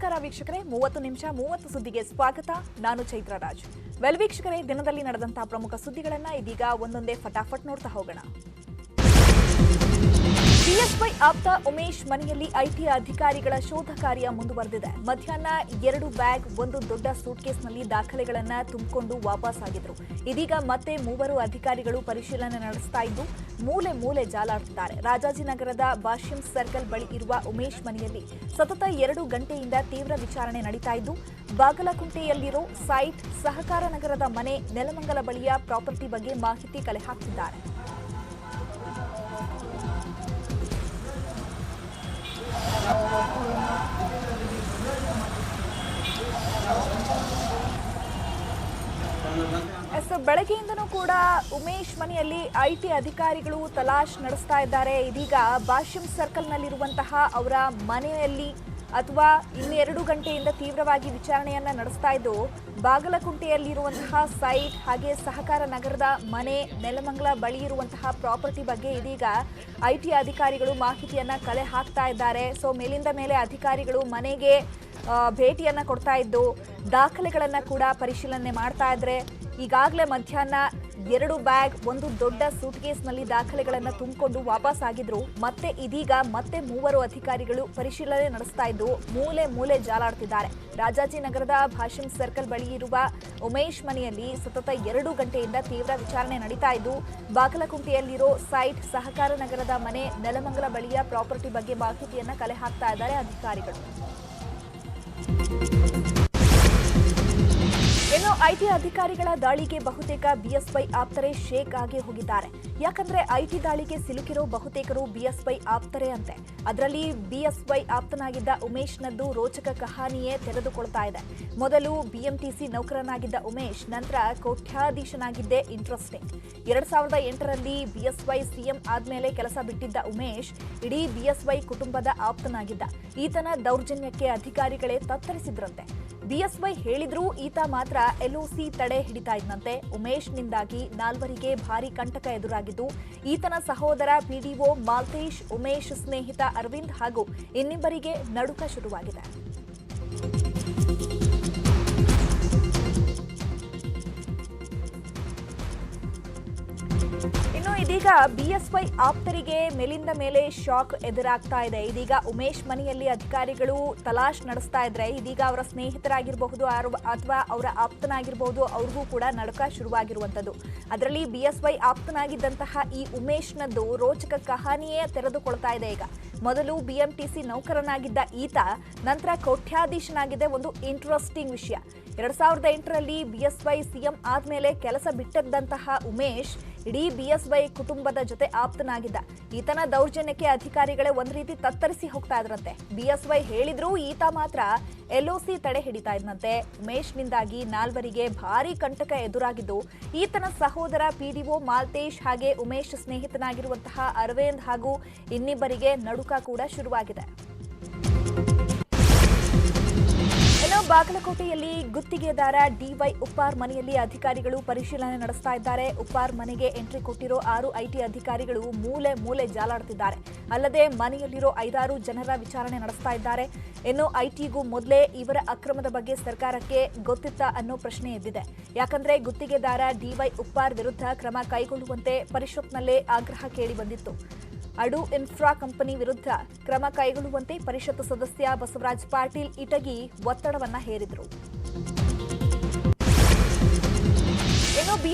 ನಮಸ್ಕಾರ ವೀಕ್ಷಕರೇ. ಮೂವತ್ತು ನಿಮಿಷ, ಮೂವತ್ತು ಸುದ್ದಿಗೆ ಸ್ವಾಗತ. ನಾನು ಚೈತ್ರ ರಾಜ್ ವೆಲ್ ವೀಕ್ಷಕರೇ, ದಿನದಲ್ಲಿ ನಡೆದಂತಹ ಪ್ರಮುಖ ಸುದ್ದಿಗಳನ್ನ ಇದೀಗ ಒಂದೊಂದೇ ಫಟಾಫಟ್ ನೋಡ್ತಾ ಹೋಗೋಣ. ಬಿಎಸ್ವೈ ಆಪ್ತ ಉಮೇಶ್ ಮನೆಯಲ್ಲಿ ಐಟಿ ಅಧಿಕಾರಿಗಳ ಶೋಧ ಕಾರ್ಯ ಮುಂದುವರೆದಿದೆ. ಮಧ್ಯಾಹ್ನ ಎರಡು ಬ್ಯಾಗ್, ಒಂದು ದೊಡ್ಡ ಸೂಟ್ಕೇಸ್ನಲ್ಲಿ ದಾಖಲೆಗಳನ್ನು ತುಂಬಿಕೊಂಡು ವಾಪಸ್ ಆಗಿದ್ರು ಇದೀಗ ಮತ್ತೆ ಮೂವರು ಅಧಿಕಾರಿಗಳು ಪರಿಶೀಲನೆ ನಡೆಸ್ತಾ ಇದ್ದು, ಮೂಲೆ ಮೂಲೆ ಜಾಲಾಡುತ್ತಿದ್ದಾರೆ ರಾಜಾಜಿನಗರದ ಬಾಷಿಂ ಸರ್ಕಲ್ ಬಳಿ ಇರುವ ಉಮೇಶ್ ಮನೆಯಲ್ಲಿ ಸತತ ಎರಡು ಗಂಟೆಯಿಂದ ತೀವ್ರ ವಿಚಾರಣೆ ನಡೀತಾ ಇದ್ದು, ಬಾಗಲಕುಂಟೆಯಲ್ಲಿರೋ ಸೈಟ್ ಸಹಕಾರ ನಗರದ ಮನೆ ನೆಲಮಂಗಲ ಬಳಿಯ ಪ್ರಾಪರ್ಟಿ ಬಗ್ಗೆ ಮಾಹಿತಿ ಕಲೆ ಹಾಕ್ತಿದ್ದಾರೆ ಎಸ್ ಬೆಳಗ್ಗೆಯಿಂದನೂ ಕೂಡ ಉಮೇಶ್ ಮನೆಯಲ್ಲಿ ಐಟಿ ಅಧಿಕಾರಿಗಳು ತಲಾಶ್ ನಡೆಸ್ತಾ ಇದ್ದಾರೆ. ಇದೀಗ ಬಾಷಿಂ ಸರ್ಕಲ್ನಲ್ಲಿರುವಂತಹ ಅವರ ಮನೆಯಲ್ಲಿ ಅಥವಾ ಇನ್ನೆರಡು ಗಂಟೆಯಿಂದ ತೀವ್ರವಾಗಿ ವಿಚಾರಣೆಯನ್ನ ನಡೆಸ್ತಾ ಇದ್ದು, ಬಾಗಲಕುಂಟೆಯಲ್ಲಿರುವಂತಹ ಸೈಟ್ ಹಾಗೆ ಸಹಕಾರ ನಗರದ ಮನೆ, ನೆಲಮಂಗಲ ಬಳಿ ಇರುವಂತಹ ಪ್ರಾಪರ್ಟಿ ಬಗ್ಗೆ ಇದೀಗ ಐಟಿ ಅಧಿಕಾರಿಗಳು ಮಾಹಿತಿಯನ್ನ ಕಲೆ ಹಾಕ್ತಾ ಇದ್ದಾರೆ. ಸೊ ಮೇಲಿಂದ ಮೇಲೆ ಅಧಿಕಾರಿಗಳು ಮನೆಗೆ ಭೇಟಿಯನ್ನ ಕೊಡ್ತಾ ಇದ್ದು, ದಾಖಲೆಗಳನ್ನ ಕೂಡ ಪರಿಶೀಲನೆ ಮಾಡ್ತಾ ಇದ್ರೆ, ಈಗಾಗಲೇ ಮಧ್ಯಾಹ್ನ ಎರಡು ಬ್ಯಾಗ್, ಒಂದು ದೊಡ್ಡ ಸೂಟ್ಕೇಸ್ನಲ್ಲಿ ದಾಖಲೆಗಳನ್ನು ತುಂಬಿಕೊಂಡು ವಾಪಸ್ ಆಗಿದ್ರು. ಮತ್ತೆ ಇದೀಗ ಮತ್ತೆ ಮೂವರು ಅಧಿಕಾರಿಗಳು ಪರಿಶೀಲನೆ ನಡೆಸ್ತಾ ಇದ್ದು, ಮೂಲೆ ಮೂಲೆ ಜಾಲಾಡ್ತಿದ್ದಾರೆ. ರಾಜಾಜಿನಗರದ ಭಾಷಣ್ ಸರ್ಕಲ್ ಬಳಿ ಇರುವ ಉಮೇಶ್ ಮನೆಯಲ್ಲಿ ಸತತ ಎರಡು ಗಂಟೆಯಿಂದ ತೀವ್ರ ವಿಚಾರಣೆ ನಡೀತಾ ಇದ್ದು, ಬಾಗಲಕುಂಟೆಯಲ್ಲಿರೋ ಸೈಟ್ ಸಹಕಾರ ನಗರದ ಮನೆ ನೆಲಮಂಗಲ ಬಳಿಯ ಪ್ರಾಪರ್ಟಿ ಬಗ್ಗೆ ಮಾಹಿತಿಯನ್ನು ಕಲೆ ಹಾಕ್ತಾ ಇದ್ದಾರೆ ಅಧಿಕಾರಿಗಳು. ಇನ್ನು ಐಟಿ ಅಧಿಕಾರಿಗಳ ದಾಳಿಗೆ ಬಹುತೇಕ ಬಿಎಸ್ವೈ ಆಪ್ತರೇ ಶೇಕ್ ಆಗಿ ಹೋಗಿದ್ದಾರೆ. ಯಾಕಂದ್ರೆ ಐಟಿ ದಾಳಿಗೆ ಸಿಲುಕಿರೋ ಬಹುತೇಕರು ಬಿಎಸ್ವೈ ಆಪ್ತರೆ ಅಂತೆ. ಅದರಲ್ಲಿ ಬಿಎಸ್ವೈ ಆಪ್ತನಾಗಿದ್ದ ಉಮೇಶ್ನದ್ದು ರೋಚಕ ಕಹಾನಿಯೇ ತೆರೆದುಕೊಳ್ತಾ ಇದೆ. ಮೊದಲು ಬಿಎಂಟಿಸಿ ನೌಕರನಾಗಿದ್ದ ಉಮೇಶ್, ನಂತರ ಕೋಟ್ಯಾಧೀಶನಾಗಿದ್ದೇ ಇಂಟ್ರೆಸ್ಟಿಂಗ್. ಎರಡ್ ಸಾವಿರದ ಎಂಟರಲ್ಲಿ ಬಿಎಸ್ವೈ ಸಿಎಂ ಆದ್ಮೇಲೆ ಕೆಲಸ ಬಿಟ್ಟಿದ್ದ ಉಮೇಶ್ ಇಡೀ ಬಿಎಸ್ವೈ ಕುಟುಂಬದ ಆಪ್ತನಾಗಿದ್ದ. ಈತನ ದೌರ್ಜನ್ಯಕ್ಕೆ ಅಧಿಕಾರಿಗಳೇ ತತ್ತರಿಸಿದ್ರಂತೆ. ಬಿಎಸ್ವೈ ಹೇಳಿದ್ರೂ ಈತ ಮಾತ್ರ ಎಲ್ಒಸಿ ತಡೆ ಹಿಡಿತಾ ಇದ್ದಂತೆ ಉಮೇಶ್ನಿಂದಾಗಿ ನಾಲ್ವರಿಗೆ ಭಾರಿ ಕಂಟಕ ಎದುರಾಗಿದ್ದು, ಈತನ ಸಹೋದರ ಪಿಡಿಒ ಮಾಲ್ತೇಶ್, ಉಮೇಶ್ ಸ್ನೇಹಿತ ಅರವಿಂದ್ ಹಾಗೂ ಇನ್ನಿಬ್ಬರಿಗೆ ನಡುಕ ಶುರುವಾಗಿದೆ. ಇದೀಗ ಬಿಎಸ್ವೈ ಆಪ್ತರಿಗೆ ಮೇಲಿಂದ ಮೇಲೆ ಶಾಕ್ ಎದುರಾಗ್ತಾ ಇದೆ. ಇದೀಗ ಉಮೇಶ್ ಮನೆಯಲ್ಲಿ ಅಧಿಕಾರಿಗಳು ತಲಾಶ್ ನಡೆಸ್ತಾ ಇದ್ರೆ ಇದೀಗ ಅವರ ಸ್ನೇಹಿತರಾಗಿರಬಹುದು ಅಥವಾ ಅವರ ಆಪ್ತನಾಗಿರಬಹುದು, ಅವ್ರಿಗೂ ಕೂಡ ನಡಕ ಶುರುವಾಗಿರುವಂತದ್ದು ಅದರಲ್ಲಿ ಬಿಎಸ್ವೈ ಆಪ್ತನಾಗಿದ್ದಂತಹ ಈ ಉಮೇಶ್ನದ್ದು ರೋಚಕ ಕಹಾನಿಯೇ ತೆರೆದುಕೊಳ್ತಾ ಇದೆ ಈಗ. ಮೊದಲು ಬಿಎಂಟಿಸಿ ನೌಕರನಾಗಿದ್ದ ಈತ, ನಂತರ ಕೋಟ್ಯಾಧೀಶನಾಗಿದೆ ಒಂದು ಇಂಟ್ರೆಸ್ಟಿಂಗ್ ವಿಷಯ. ಎರಡ್ ಸಾವಿರದ ಎಂಟರಲ್ಲಿ ಬಿಎಸ್ವೈ ಸಿಎಂ ಆದ್ಮೇಲೆ ಕೆಲಸ ಬಿಟ್ಟದ್ದಂತಹ ಉಮೇಶ್ ಇಡೀ ಬಿಎಸ್ವೈ ಕುಟುಂಬದ ಜೊತೆ ಆಪ್ತನಾಗಿದ್ದ. ಈತನ ದೌರ್ಜನ್ಯಕ್ಕೆ ಅಧಿಕಾರಿಗಳೇ ಒಂದ್ ರೀತಿ ತತ್ತರಿಸಿ ಹೋಗ್ತಾ ಇದ್ರಂತೆ. ಬಿಎಸ್ವೈ ಹೇಳಿದ್ರು ಈತ ಮಾತ್ರ ಎಲ್ಒಸಿ ತಡೆ ಹಿಡಿತಾ ಇದ್ನಂತೆ. ಉಮೇಶ್ನಿಂದಾಗಿ ನಾಲ್ವರಿಗೆ ಭಾರಿ ಕಂಟಕ ಎದುರಾಗಿದ್ದು, ಈತನ ಸಹೋದರ ಪಿಡಿಒ ಮಾಲ್ತೇಶ್ ಹಾಗೆ ಉಮೇಶ್ ಸ್ನೇಹಿತನಾಗಿರುವಂತಹ ಅರವಿಂದ್ ಹಾಗೂ ಇನ್ನಿಬ್ಬರಿಗೆ ನಡುಕ ಕೂಡ ಶುರುವಾಗಿದೆ. ಬಾಗಲಕೋಟೆಯಲ್ಲಿ ಗುತ್ತಿಗೆದಾರ ಡಿವೈ ಉಪ್ಪಾರ್ ಮನೆಯಲ್ಲಿ ಅಧಿಕಾರಿಗಳು ಪರಿಶೀಲನೆ ನಡೆಸ್ತಾ ಇದ್ದಾರೆ. ಉಪ್ಪಾರ್ ಮನೆಗೆ ಎಂಟ್ರಿ ಕೊಟ್ಟಿರೋ ಆರು ಐಟಿ ಅಧಿಕಾರಿಗಳು ಮೂಲೆ ಮೂಲೆ ಜಾಲಾಡ್ತಿದ್ದಾರೆ. ಅಲ್ಲದೆ ಮನೆಯಲ್ಲಿರೋ ಐದಾರು ಜನರ ವಿಚಾರಣೆ ನಡೆಸ್ತಾ ಇದ್ದಾರೆ. ಇನ್ನು ಐಟಿಗೂ ಮೊದಲೇ ಇವರ ಅಕ್ರಮದ ಬಗ್ಗೆ ಸರ್ಕಾರಕ್ಕೆ ಗೊತ್ತಿತ್ತ ಅನ್ನೋ ಪ್ರಶ್ನೆ ಎದ್ದಿದೆ. ಯಾಕಂದ್ರೆ ಗುತ್ತಿಗೆದಾರ ಡಿವೈ ಉಪ್ಪಾರ್ ವಿರುದ್ಧ ಕ್ರಮ ಕೈಗೊಳ್ಳುವಂತೆ ಪರಿಷತ್ನಲ್ಲೇ ಆಗ್ರಹ ಕೇಳಿ ಬಂದಿತ್ತು. ಅಡು ಇನ್ಫ್ರಾ ಕಂಪನಿ ವಿರುದ್ಧ ಕ್ರಮ ಕೈಗೊಳ್ಳುವಂತೆ ಪರಿಷತ್ ಸದಸ್ಯ ಬಸವರಾಜ್ ಪಾಟೀಲ್ ಇಟಗಿ ಒತ್ತಡವನ್ನ ಹೇರಿದ್ರು.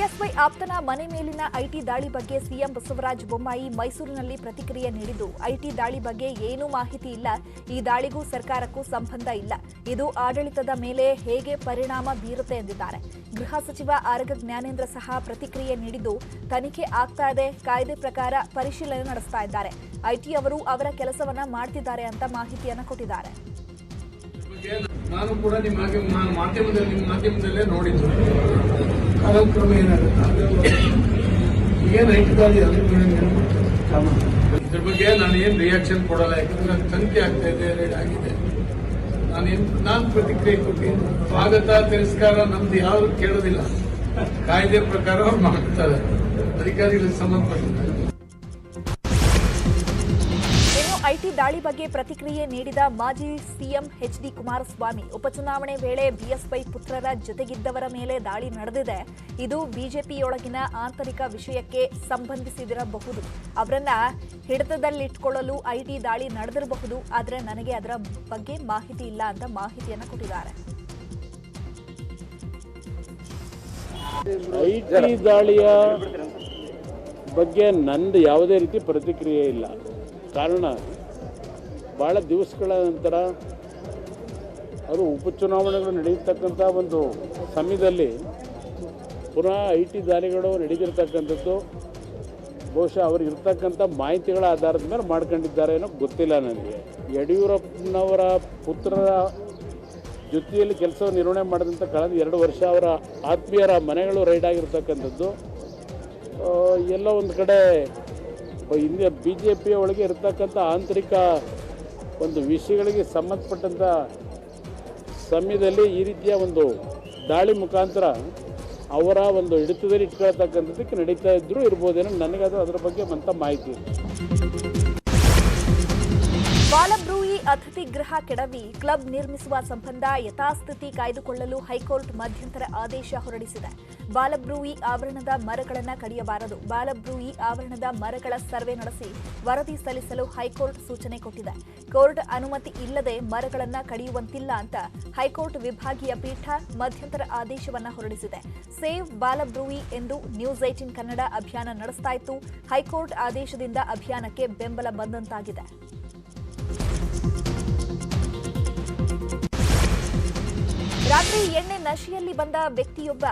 ಬಿಎಸ್ವೈ ಆಪ್ತನ ಮನೆ ಮೇಲಿನ ಐಟಿ ದಾಳಿ ಬಗ್ಗೆ ಸಿಎಂ ಬಸವರಾಜ ಬೊಮ್ಮಾಯಿ ಮೈಸೂರಿನಲ್ಲಿ ಪ್ರತಿಕ್ರಿಯೆ ನೀಡಿದ್ದು, ಐಟಿ ದಾಳಿ ಬಗ್ಗೆ ಏನೂ ಮಾಹಿತಿ ಇಲ್ಲ. ಈ ದಾಳಿಗೂ ಸರ್ಕಾರಕ್ಕೂ ಸಂಬಂಧ ಇಲ್ಲ. ಇದು ಆಡಳಿತದ ಮೇಲೆ ಹೇಗೆ ಪರಿಣಾಮ ಬೀರುತ್ತೆ ಎಂದಿದ್ದಾರೆ. ಗೃಹ ಸಚಿವ ಆರಗ ಜ್ಞಾನೇಂದ್ರ ಸಹ ಪ್ರತಿಕ್ರಿಯೆ ನೀಡಿದ್ದು, ತನಿಖೆ ಆಗ್ತಾ ಇದೆ, ಕಾಯ್ದೆ ಪ್ರಕಾರ ಪರಿಶೀಲನೆ ನಡೆಸ್ತಾ ಇದ್ದಾರೆ. ಐಟಿ ಅವರು ಅವರ ಕೆಲಸವನ್ನ ಮಾಡ್ತಿದ್ದಾರೆ ಅಂತ ಮಾಹಿತಿಯನ್ನು ಕೊಟ್ಟಿದ್ದಾರೆ. ನಾನು ಕೂಡ ನಿಮ್ಮ ಮಾಧ್ಯಮದಲ್ಲಿ ಮಾಧ್ಯಮದಲ್ಲೇ ನೋಡಿದ್ದು. ಕಾಲಕ್ರಮ ಏನಾಗುತ್ತೆ ಏನು ಕ್ರಮ. ಇದ್ರ ಬಗ್ಗೆ ನಾನು ಏನು ರಿಯಾಕ್ಷನ್ ಕೊಡಲ್ಲ, ಯಾಕಂದ್ರೆ ಅದು ತನಿಖೆ ಆಗ್ತಾ ಇದೆ ಆಗಿದೆ ಆಗಿದೆ. ನಾನೇನು, ನಾನು ಪ್ರತಿಕ್ರಿಯೆ ಕೊಟ್ಟಿದ್ದು. ಸ್ವಾಗತ, ತಿರಸ್ಕಾರ ನಮ್ದು ಯಾರು ಕೇಳೋದಿಲ್ಲ. ಕಾಯ್ದೆ ಪ್ರಕಾರ ಅವ್ರು ಮಾಡ್ತಾರೆ. ಅಧಿಕಾರಿಗಳಿಗೆ ಸಂಬಂಧಪಟ್ಟಿದ್ದಾರೆ ಐಟಿ ದಾಳಿ ಬಗ್ಗೆ ಪ್ರತಿಕ್ರಿಯೆ ನೀಡಿದ ಮಾಜಿ ಸಿಎಂ ಎಚ್ ಡಿ ಕುಮಾರಸ್ವಾಮಿ, ಉಪಚುನಾವಣೆ ವೇಳೆ ಬಿಎಸ್ವೈ ಪುತ್ರರ ಜೊತೆಗಿದ್ದವರ ಮೇಲೆ ದಾಳಿ ನಡೆದಿದೆ. ಇದು ಬಿಜೆಪಿಯೊಳಗಿನ ಆಂತರಿಕ ವಿಷಯಕ್ಕೆ ಸಂಬಂಧಿಸಿದಿರಬಹುದು. ಅವರನ್ನ ಹಿಡಿತದಲ್ಲಿಟ್ಕೊಳ್ಳಲು ಐಟಿ ದಾಳಿ ನಡೆದಿರಬಹುದು, ಆದರೆ ನನಗೆ ಅದರ ಬಗ್ಗೆ ಮಾಹಿತಿ ಇಲ್ಲ ಅಂತ ಮಾಹಿತಿಯನ್ನು ಕೊಟ್ಟಿದ್ದಾರೆ. ಐಟಿ ದಾಳಿಯ ಬಗ್ಗೆ ನಂದು ಯಾವುದೇ ರೀತಿ ಪ್ರತಿಕ್ರಿಯೆ ಇಲ್ಲ. ಕಾರಣ ಭಾಳ ದಿವಸಗಳ ನಂತರ ಅದು ಉಪಚುನಾವಣೆಗಳು ನಡೆಯತಕ್ಕಂಥ ಒಂದು ಸಮಯದಲ್ಲಿ ಪುನಃ ಐ ಟಿ ದಾಳಿಗಳು ನಡೆದಿರ್ತಕ್ಕಂಥದ್ದು. ಬಹುಶಃ ಅವರು ಇರ್ತಕ್ಕಂಥ ಮಾಹಿತಿಗಳ ಆಧಾರದ ಮೇಲೆ ಮಾಡ್ಕೊಂಡಿದ್ದಾರೆ ಅನ್ನೋ ಗೊತ್ತಿಲ್ಲ ನನಗೆ. ಯಡಿಯೂರಪ್ಪನವರ ಪುತ್ರರ ಜೊತೆಯಲ್ಲಿ ಕೆಲಸ ನಿರ್ವಹಣೆ ಮಾಡಿದಂಥ ಕಳೆದ ಎರಡು ವರ್ಷ ಅವರ ಆತ್ಮೀಯರ ಮನೆಗಳು ರೈಡ್ ಆಗಿರ್ತಕ್ಕಂಥದ್ದು. ಎಲ್ಲ ಒಂದು ಕಡೆ ಹಿಂದೆ ಬಿ ಜೆ ಪಿಯ ಒಳಗೆ ಇರತಕ್ಕಂಥ ಆಂತರಿಕ ಒಂದು ವಿಷಯಗಳಿಗೆ ಸಂಬಂಧಪಟ್ಟಂಥ ಸಮಯದಲ್ಲಿ ಈ ರೀತಿಯ ಒಂದು ದಾಳಿ ಮುಖಾಂತರ ಅವರ ಒಂದು ಹಿಡಿತದಲ್ಲಿ ಇಟ್ಕೊಳ್ತಕ್ಕಂಥದ್ದಕ್ಕೆ ನಡೀತಾ ಇದ್ದರೂ ಇರ್ಬೋದೇನೋ ಅದು ಅದರ ಬಗ್ಗೆ ಮಂತ ಮಾಹಿತಿ ಅತಿಥಿ ಗೃಹ ಕೆಡವಿ ಕ್ಲಬ್ ನಿರ್ಮಿಸುವ ಸಂಬಂಧ ಯಥಾಸ್ಥಿತಿ ಕಾಯ್ದುಕೊಳ್ಳಲು ಹೈಕೋರ್ಟ್ ಮಧ್ಯಂತರ ಆದೇಶ ಹೊರಡಿಸಿದೆ. ಬಾಲಬ್ರೂಯಿ ಆವರಣದ ಮರಗಳನ್ನು ಕಡಿಯಬಾರದು. ಬಾಲಬ್ರೂಯಿ ಆವರಣದ ಮರಗಳ ಸರ್ವೆ ನಡೆಸಿ ವರದಿ ಸಲ್ಲಿಸಲು ಹೈಕೋರ್ಟ್ ಸೂಚನೆ ಕೊಟ್ಟಿದೆ. ಕೋರ್ಟ್ ಅನುಮತಿ ಇಲ್ಲದೆ ಮರಗಳನ್ನು ಕಡಿಯುವಂತಿಲ್ಲ ಅಂತ ಹೈಕೋರ್ಟ್ ವಿಭಾಗೀಯ ಪೀಠ ಮಧ್ಯಂತರ ಆದೇಶವನ್ನು ಹೊರಡಿಸಿದೆ. ಸೇವ್ ಬಾಲಬ್ರೂಯಿ ಎಂದು ನ್ಯೂಸ್ ಏಟಿನ್ ಕನ್ನಡ ಅಭಿಯಾನ ನಡೆಸ್ತಾ ಇತ್ತು. ಹೈಕೋರ್ಟ್ ಆದೇಶದಿಂದ ಅಭಿಯಾನಕ್ಕೆ ಬೆಂಬಲ ಬಂದಂತಾಗಿದೆ. ರಾತ್ರಿ ಎಣ್ಣೆ ನಶೆಯಲ್ಲಿ ಬಂದ ವ್ಯಕ್ತಿಯೊಬ್ಬ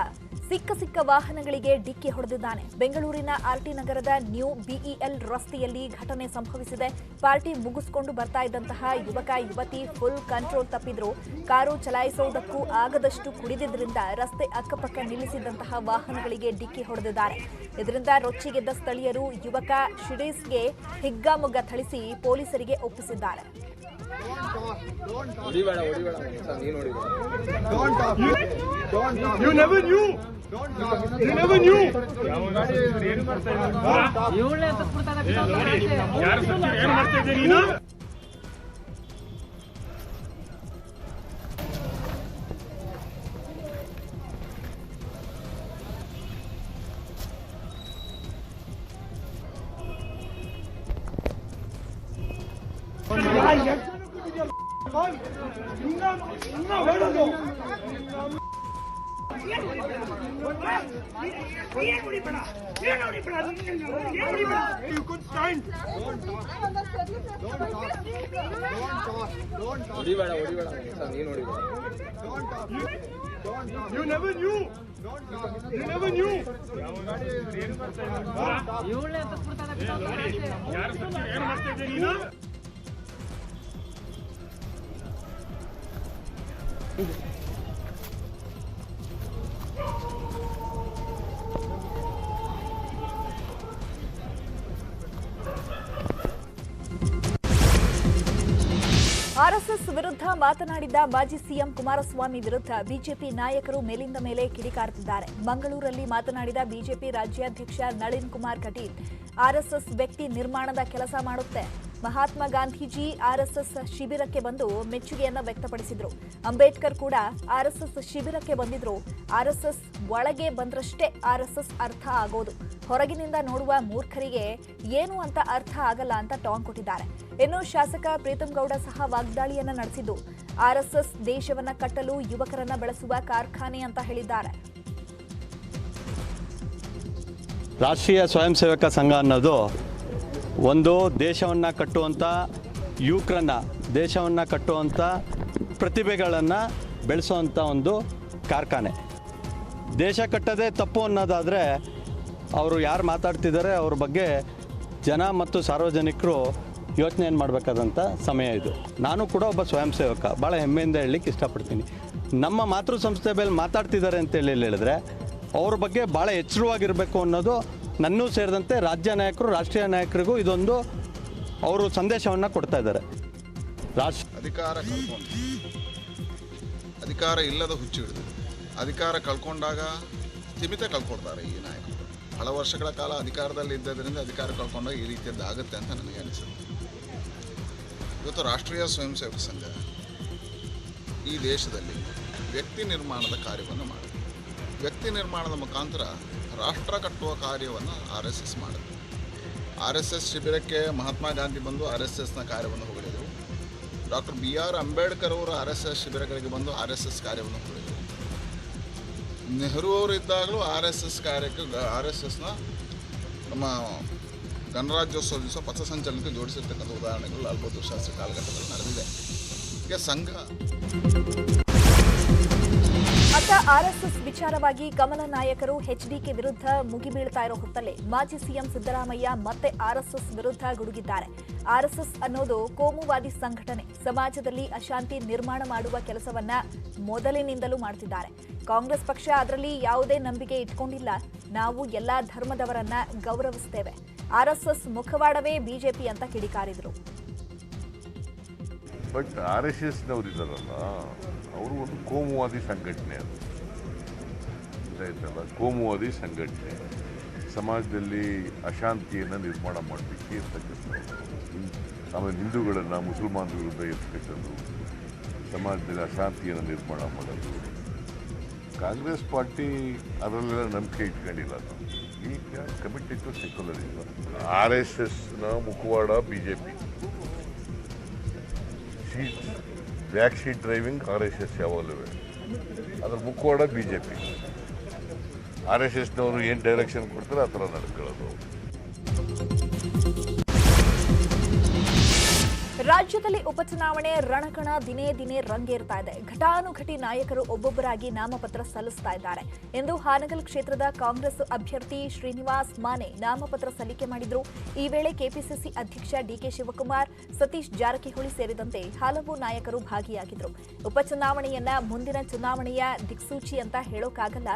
ಸಿಕ್ಕ ಸಿಕ್ಕ ವಾಹನಗಳಿಗೆ ಡಿಕ್ಕಿ ಹೊಡೆದಿದ್ದಾನೆ. ಬೆಂಗಳೂರಿನ ಆರ್ಟಿ ನಗರದ ನ್ಯೂ ಬಿಇಎಲ್ ರಸ್ತೆಯಲ್ಲಿ ಘಟನೆ ಸಂಭವಿಸಿದೆ. ಪಾರ್ಟಿ ಮುಗಿಸಿಕೊಂಡು ಬರ್ತಾ ಇದ್ದಂತಹ ಯುವಕ, ಯುವತಿ ಫುಲ್ ಕಂಟ್ರೋಲ್ ತಪ್ಪಿದ್ರು. ಕಾರು ಚಲಾಯಿಸುವುದಕ್ಕೂ ಆಗದಷ್ಟು ಕುಡಿದಿದ್ದರಿಂದ ರಸ್ತೆ ಅಕ್ಕಪಕ್ಕ ನಿಲ್ಲಿಸಿದಂತಹ ವಾಹನಗಳಿಗೆ ಡಿಕ್ಕಿ ಹೊಡೆದಿದ್ದಾರೆ. ಇದರಿಂದ ರೊಚ್ಚಿಗೆದ್ದ ಸ್ಥಳೀಯರು ಯುವಕ ಶಿಡೀಸ್ಗೆ ಹಿಗ್ಗಾಮುಗ್ಗ ಥಳಿಸಿ ಪೊಲೀಸರಿಗೆ ಒಪ್ಪಿಸಿದ್ದಾರೆ. ಹೊಡಿಬೇಡ ಹೊಡಿಬೇಡ. ನೀನ್ ಹೊಡಿಬೇಡ You never knew. You never knew. ಯಾರು ಏನು ಮಾಡ್ತಾ ಇದ್ದೀಯ ನೀನು You could stand. Sir, You never knew. Knew. ಯಾರು ಏನು ಮಾಡ್ತಾ ಇದ್ದೀಯ ನೀನು ಆರ್ಎಸ್ಎಸ್ ವಿರುದ್ಧ ಮಾತನಾಡಿದ ಮಾಜಿ ಸಿಎಂ ಕುಮಾರಸ್ವಾಮಿ ವಿರುದ್ಧ ಬಿಜೆಪಿ ನಾಯಕರು ಮೇಲಿಂದ ಮೇಲೆ ಕಿಡಿಕಾರುತ್ತಿದ್ದಾರೆ ಮಂಗಳೂರಲ್ಲಿ ಮಾತನಾಡಿದ ಬಿಜೆಪಿ ರಾಜ್ಯಾಧ್ಯಕ್ಷ ನಳಿನ್ ಕುಮಾರ್ ಕಟೀಲ್, ಆರ್ಎಸ್ಎಸ್ ವ್ಯಕ್ತಿ ನಿರ್ಮಾಣದ ಕೆಲಸ ಮಾಡುತ್ತೆ. ಮಹಾತ್ಮ ಗಾಂಧೀಜಿ ಆರ್ಎಸ್ಎಸ್ ಶಿಬಿರಕ್ಕೆ ಬಂದು ಮೆಚ್ಚುಗೆಯನ್ನು ವ್ಯಕ್ತಪಡಿಸಿದ್ರು. ಅಂಬೇಡ್ಕರ್ ಕೂಡ ಆರ್ಎಸ್ಎಸ್ ಶಿಬಿರಕ್ಕೆ ಬಂದಿದ್ರು. ಆರ್ಎಸ್ಎಸ್ ಒಳಗೆ ಬಂದ್ರಷ್ಟೇ ಆರ್ಎಸ್ಎಸ್ ಅರ್ಥ ಆಗೋದು. ಹೊರಗಿನಿಂದ ನೋಡುವ ಮೂರ್ಖರಿಗೆ ಏನು ಅಂತ ಅರ್ಥ ಆಗಲ್ಲ ಅಂತ ಟಾಂಗ್ ಕೊಟ್ಟಿದ್ದಾರೆ. ಇನ್ನು ಶಾಸಕ ಪ್ರೀತಂ ಗೌಡ ಸಹ ವಾಗ್ದಾಳಿಯನ್ನ ನಡೆಸಿದ್ದು. ಆರ್ಎಸ್ಎಸ್ ದೇಶವನ್ನ ಕಟ್ಟಲು ಯುವಕರನ್ನ ಬೆಳೆಸುವ ಕಾರ್ಖಾನೆ ಅಂತ ಹೇಳಿದ್ದಾರೆ. ರಾಷ್ಟ್ರೀಯ ಸ್ವಯಂ ಸೇವಕ ಸಂಘ ಅನ್ನೋದು ಒಂದು ದೇಶವನ್ನು ಕಟ್ಟುವಂಥ ಯುವಕರನ್ನು ದೇಶವನ್ನು ಕಟ್ಟುವಂಥ ಪ್ರತಿಭೆಗಳನ್ನು ಬೆಳೆಸುವಂಥ ಒಂದು ಕಾರ್ಖಾನೆ. ದೇಶ ಕಟ್ಟೋದೇ ತಪ್ಪು ಅನ್ನೋದಾದರೆ ಅವರು ಯಾರು ಮಾತಾಡ್ತಿದ್ದಾರೆ ಅವ್ರ ಬಗ್ಗೆ ಜನ ಮತ್ತು ಸಾರ್ವಜನಿಕರು ಯೋಚನೆ ಏನು ಮಾಡಬೇಕಾದಂಥ ಸಮಯ ಇದು. ನಾನು ಕೂಡ ಒಬ್ಬ ಸ್ವಯಂ ಸೇವಕ ಭಾಳ ಹೆಮ್ಮೆಯಿಂದ ಹೇಳಲಿಕ್ಕೆ ಇಷ್ಟಪಡ್ತೀನಿ. ನಮ್ಮ ಮಾತೃ ಸಂಸ್ಥೆ ಮೇಲೆ ಮಾತಾಡ್ತಿದ್ದಾರೆ ಅಂತೇಳಿ ಹೇಳಿದ್ರೆ ಅವ್ರ ಬಗ್ಗೆ ಭಾಳ ಎಚ್ಚರವಾಗಿರಬೇಕು ಅನ್ನೋದು ನನ್ನೂ ಸೇರಿದಂತೆ ರಾಜ್ಯ ನಾಯಕರು, ರಾಷ್ಟ್ರೀಯ ನಾಯಕರಿಗೂ ಇದೊಂದು ಅವರು ಸಂದೇಶವನ್ನು ಕೊಡ್ತಾ ಇದ್ದಾರೆ. ಅಧಿಕಾರ ಕಳ್ಕೊಂಡು ಅಧಿಕಾರ ಇಲ್ಲದ ಹುಚ್ಚು ಹಿಡಿದು ಅಧಿಕಾರ ಕಳ್ಕೊಂಡಾಗ ಸ್ಥಿಮಿತ ಕಳ್ಕೊಡ್ತಾರೆ ಈ ನಾಯಕರು. ಬಹಳ ವರ್ಷಗಳ ಕಾಲ ಅಧಿಕಾರದಲ್ಲಿ ಇದ್ದದರಿಂದ ಅಧಿಕಾರ ಕಳ್ಕೊಂಡಾಗ ಈ ರೀತಿಯದ್ದಾಗುತ್ತೆ ಅಂತ ನನಗೆ ಅನಿಸುತ್ತೆ. ಇವತ್ತು ರಾಷ್ಟ್ರೀಯ ಸ್ವಯಂ ಸೇವಕ ಸಂಘ ಈ ದೇಶದಲ್ಲಿ ವ್ಯಕ್ತಿ ನಿರ್ಮಾಣದ ಕಾರ್ಯವನ್ನು ಮಾಡಿದೆ. ವ್ಯಕ್ತಿ ನಿರ್ಮಾಣದ ಮುಖಾಂತರ ರಾಷ್ಟ್ರ ಕಟ್ಟುವ ಕಾರ್ಯವನ್ನು ಆರ್ ಎಸ್ ಎಸ್ ಮಾಡಿದ್ರು ಆರ್ ಎಸ್ ಎಸ್ ಶಿಬಿರಕ್ಕೆ ಮಹಾತ್ಮ ಗಾಂಧಿ ಬಂದು ಆರ್ ಎಸ್ ಎಸ್ನ ಕಾರ್ಯವನ್ನು ಹೊಗಳಿದರು. ಡಾಕ್ಟರ್ ಬಿ ಆರ್ ಅಂಬೇಡ್ಕರ್ ಅವರು ಆರ್ ಎಸ್ ಎಸ್ ಶಿಬಿರಗಳಿಗೆ ಬಂದು ಆರ್ ಎಸ್ ಎಸ್ ಕಾರ್ಯವನ್ನು ಹೊಗಳಿದರು. ನೆಹರು ಅವರು ಇದ್ದಾಗಲೂ ಆರ್ ಎಸ್ ಎಸ್ ಕಾರ್ಯಕ್ಕೆ ಆರ್ ಎಸ್ ಎಸ್ನ ನಮ್ಮ ಗಣರಾಜ್ಯೋತ್ಸವ ದಿವಸ ಪಥಸಂಚಲನಕ್ಕೆ ಜೋಡಿಸಿರ್ತಕ್ಕಂಥ ಉದಾಹರಣೆಗಳು ಲಾಲ್ ಬಹದ್ದೂರ್ ಶಾಸ್ತ್ರಿ ಕಾಲಘಟ್ಟದಲ್ಲಿ ನಡೆದಿದೆ. ಈಗ ಸಂಘ ಅತ್ತ ಆರ್ಎಸ್ಎಸ್ ವಿಚಾರವಾಗಿ ಕಮಲ ನಾಯಕರು ಎಚ್ಡಿಕೆ ವಿರುದ್ಧ ಮುಗಿಬೀಳ್ತಾ ಇರೋ ಹೊತ್ತಲ್ಲೇ ಮಾಜಿ ಸಿಎಂ ಸಿದ್ದರಾಮಯ್ಯ ಮತ್ತೆ ಆರ್ಎಸ್ಎಸ್ ವಿರುದ್ಧ ಗುಡುಗಿದ್ದಾರೆ. ಆರ್ಎಸ್ಎಸ್ ಅನ್ನೋದು ಕೋಮುವಾದಿ ಸಂಘಟನೆ. ಸಮಾಜದಲ್ಲಿ ಅಶಾಂತಿ ನಿರ್ಮಾಣ ಮಾಡುವ ಕೆಲಸವನ್ನ ಮೊದಲಿನಿಂದಲೂ ಮಾಡ್ತಿದ್ದಾರೆ. ಕಾಂಗ್ರೆಸ್ ಪಕ್ಷ ಅದರಲ್ಲಿ ಯಾವುದೇ ನಂಬಿಕೆ ಇಟ್ಕೊಂಡಿಲ್ಲ. ನಾವು ಎಲ್ಲಾ ಧರ್ಮದವರನ್ನ ಗೌರವಿಸ್ತೇವೆ. ಆರ್ಎಸ್ಎಸ್ ಮುಖವಾಡವೇ ಬಿಜೆಪಿ ಅಂತ ಕಿಡಿಕಾರಿದ್ರು. ಬಟ್ ಆರ್ ಎಸ್ ಎಸ್ನವ್ರು ಇದ್ದಾರಲ್ಲ ಅವರು ಒಂದು ಕೋಮುವಾದಿ ಸಂಘಟನೆ ಅದು. ಆಯ್ತಲ್ಲ? ಕೋಮುವಾದಿ ಸಂಘಟನೆ. ಸಮಾಜದಲ್ಲಿ ಅಶಾಂತಿಯನ್ನು ನಿರ್ಮಾಣ ಮಾಡಲಿಕ್ಕೆ ಇರ್ತಕ್ಕಂಥವ್ರು. ಆಮೇಲೆ ಹಿಂದೂಗಳನ್ನು ಮುಸಲ್ಮಾನ್ ವಿರುದ್ಧ ಇರ್ತಕ್ಕಂಥದ್ದು ಸಮಾಜದಲ್ಲಿ ಅಶಾಂತಿಯನ್ನು ನಿರ್ಮಾಣ ಮಾಡೋದು. ಕಾಂಗ್ರೆಸ್ ಪಾರ್ಟಿ ಅದರಲ್ಲೆಲ್ಲ ನಂಬಿಕೆ ಇಟ್ಕೊಂಡಿಲ್ಲ ಈಗ committee to secularism R S ಎಸ್ನ ಮುಖವಾಡ B J P back seat driving R S S ಯಾವಾಗಲೂ. ಅದ್ರ ಮುಖವಾಡ B J P. R S ಎಸ್ನವರು ಏನು ಡೈರೆಕ್ಷನ್ ಕೊಡ್ತಾರೆ ಆ ಥರ ನಡ್ಕೊಳ್ಳೋದು. ರಾಜ್ಯದಲ್ಲಿ ಉಪಚುನಾವಣೆ ರಣಕಣ ದಿನೇ ದಿನೇ ರಂಗೇರ್ತಾ ಇದೆ. ಘಟಾನುಘಟಿ ನಾಯಕರು ಒಬ್ಬೊಬ್ಬರಾಗಿ ನಾಮಪತ್ರ ಸಲ್ಲಿಸ್ತಾ ಇದ್ದಾರೆ. ಎಂದು ಹಾನಗಲ್ ಕ್ಷೇತ್ರದ ಕಾಂಗ್ರೆಸ್ ಅಭ್ಯರ್ಥಿ ಶ್ರೀನಿವಾಸ್ ಮಾನೆ ನಾಮಪತ್ರ ಸಲ್ಲಿಕೆ ಮಾಡಿದ್ರು. ಈ ವೇಳೆ ಕೆಪಿಸಿಸಿ ಅಧ್ಯಕ್ಷ ಡಿಕೆ ಶಿವಕುಮಾರ್, ಸತೀಶ್ ಜಾರಕಿಹೊಳಿ ಸೇರಿದಂತೆ ಹಲವು ನಾಯಕರು ಭಾಗಿಯಾಗಿದ್ರು. ಉಪಚುನಾವಣೆಯನ್ನ ಮುಂದಿನ ಚುನಾವಣೆಯ ದಿಕ್ಸೂಚಿ ಅಂತ ಹೇಳೋಕ್ಕಾಗಲ್ಲ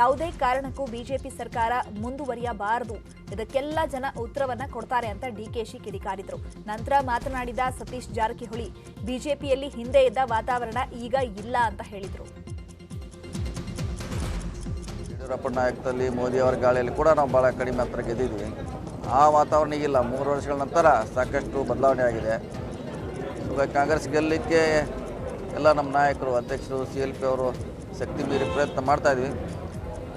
ಯಾವುದೇ ಕಾರಣಕ್ಕೂ ಬಿಜೆಪಿ ಸರ್ಕಾರ ಮುಂದುವರಿಯಬಾರದು. ಇದಕ್ಕೆಲ್ಲ ಜನ ಉತ್ತರವನ್ನ ಕೊಡ್ತಾರೆ ಅಂತ ಡಿಕೆಶಿ ಕಿಡಿಕಾರಿದ್ರು. ನಂತರ ಮಾತನಾಡಿದ ಸತೀಶ್ ಜಾರಕಿಹೊಳಿ. ಬಿಜೆಪಿಯಲ್ಲಿ ಹಿಂದೆ ಇದ್ದ ವಾತಾವರಣ ಈಗ ಇಲ್ಲ ಅಂತ ಹೇಳಿದರು. ಯಡಿಯೂರಪ್ಪ ನಾಯಕದಲ್ಲಿ ಮೋದಿಯವರ ಗಾಳಿಯಲ್ಲಿ ಕೂಡ ನಾವು ಭಾಳ ಕಡಿಮೆ ಹತ್ರ ಗೆದ್ದಿದ್ವಿ. ಆ ವಾತಾವರಣ ಈಗಿಲ್ಲ ಮೂರು ವರ್ಷಗಳ ನಂತರ ಸಾಕಷ್ಟು ಬದಲಾವಣೆ ಆಗಿದೆ. ಇವಾಗ ಕಾಂಗ್ರೆಸ್ ಗೆಲ್ಲಲಿಕ್ಕೆ ಎಲ್ಲ ನಮ್ಮ ನಾಯಕರು ಅಧ್ಯಕ್ಷರು ಸಿ ಎಲ್ ಪಿ ಅವರು ಶಕ್ತಿ ಮೀರಿ ಪ್ರಯತ್ನ ಮಾಡ್ತಾ ಇದ್ವಿ.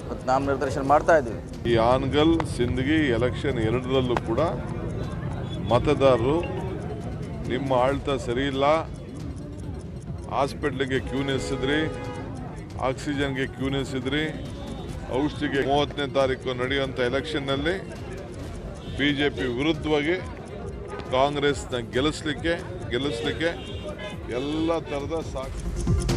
ಮತ್ತು ನಾಮ ನಿರ್ದೇಶನ ಮಾಡ್ತಾ ಇದ್ವಿ. ಈ ಆನ್ಗಲ್ ಸಿಂದಗಿ ಎಲೆಕ್ಷನ್ ಎರಡರಲ್ಲೂ ಕೂಡ ಮತದಾರರು ನಿಮ್ಮ ಆಳ್ತ ಸರಿ ಇಲ್ಲ. ಹಾಸ್ಪಿಟ್ಲಿಗೆ ಕ್ಯೂ ನಿಲ್ಲಿಸಿದ್ರಿ ಆಕ್ಸಿಜನ್ಗೆ ಕ್ಯೂ ನಿಲ್ಲಿಸಿದ್ರಿ ಔಷಧಿಗೆ ಮೂವತ್ತನೇ ತಾರೀಕು ನಡೆಯುವಂಥ ಎಲೆಕ್ಷನ್ನಲ್ಲಿ ಬಿ ಜೆ ಪಿ ವಿರುದ್ಧವಾಗಿ ಕಾಂಗ್ರೆಸ್ನ ಗೆಲ್ಲಿಸ್ಲಿಕ್ಕೆ ಗೆಲ್ಲಿಸ್ಲಿಕ್ಕೆ ಎಲ್ಲ ಥರದ ಸಾಕು